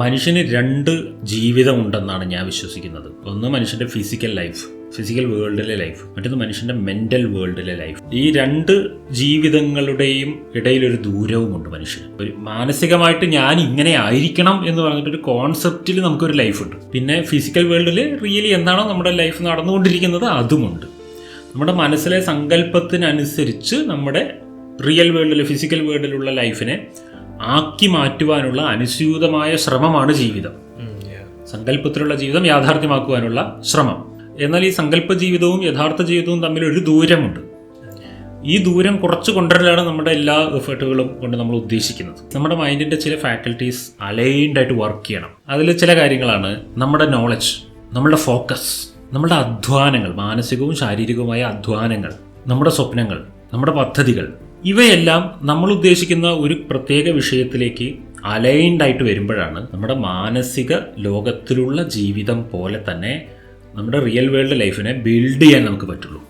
മനുഷ്യന് രണ്ട് ജീവിതമുണ്ടെന്നാണ് ഞാൻ വിശ്വസിക്കുന്നത്. ഒന്ന് മനുഷ്യന്റെ ഫിസിക്കൽ ലൈഫ് ഫിസിക്കൽ വേൾഡിലെ ലൈഫ് മറ്റൊന്ന് മനുഷ്യന്റെ മെന്റൽ വേൾഡിലെ ലൈഫ് ഈ രണ്ട് ജീവിതങ്ങളുടെയും ഇടയിലൊരു ദൂരവുമുണ്ട് മനുഷ്യന്. ഒരു മാനസികമായിട്ട് ഞാൻ ഇങ്ങനെ ആയിരിക്കണം എന്ന് പറഞ്ഞിട്ട് ഒരു കോൺസെപ്റ്റിൽ നമുക്കൊരു ലൈഫുണ്ട് പിന്നെ ഫിസിക്കൽ വേൾഡിൽ റിയലി എന്താണോ നമ്മുടെ ലൈഫ് നടന്നുകൊണ്ടിരിക്കുന്നത് അതുമുണ്ട്. നമ്മുടെ മനസ്സിലെ സങ്കല്പത്തിനനുസരിച്ച് നമ്മുടെ റിയൽ വേൾഡിൽ ഫിസിക്കൽ വേൾഡിലുള്ള ലൈഫിനെ ആക്കി മാറ്റുവാനുള്ള അനുസ്യൂതമായ ശ്രമമാണ് ജീവിതം. സങ്കല്പത്തിലുള്ള ജീവിതം യാഥാർത്ഥ്യമാക്കുവാനുള്ള ശ്രമം. എന്നാൽ ഈ സങ്കല്പ ജീവിതവും യഥാർത്ഥ ജീവിതവും തമ്മിൽ ഒരു ദൂരമുണ്ട്. ഈ ദൂരം കുറച്ച് കൊണ്ടുവരലാണ് നമ്മുടെ എല്ലാ എഫേർട്ടുകളും കൊണ്ട് നമ്മൾ ഉദ്ദേശിക്കുന്നത്. നമ്മുടെ മൈൻഡിന്റെ ചില ഫാക്കൽറ്റീസ് അലൈൻഡ് ആയിട്ട് വർക്ക് ചെയ്യണം. അതിൽ ചില കാര്യങ്ങളാണ് നമ്മുടെ നോളജ് നമ്മുടെ ഫോക്കസ് നമ്മുടെ അധ്വാനങ്ങൾ മാനസികവും ശാരീരികവുമായ അധ്വാനങ്ങൾ നമ്മുടെ സ്വപ്നങ്ങൾ നമ്മുടെ പദ്ധതികൾ ഇവയെല്ലാം നമ്മൾ ഉദ്ദേശിക്കുന്ന ഒരു പ്രത്യേക വിഷയത്തിലേക്ക് അലൈൻഡ് ആയിട്ട് വരുമ്പോഴാണ് നമ്മുടെ മാനസിക ലോകത്തിലുള്ള ജീവിതം പോലെ തന്നെ നമ്മുടെ റിയൽ വേൾഡ് ലൈഫിനെ ബിൽഡ് ചെയ്യാൻ നമുക്ക് പറ്റുള്ളൂ.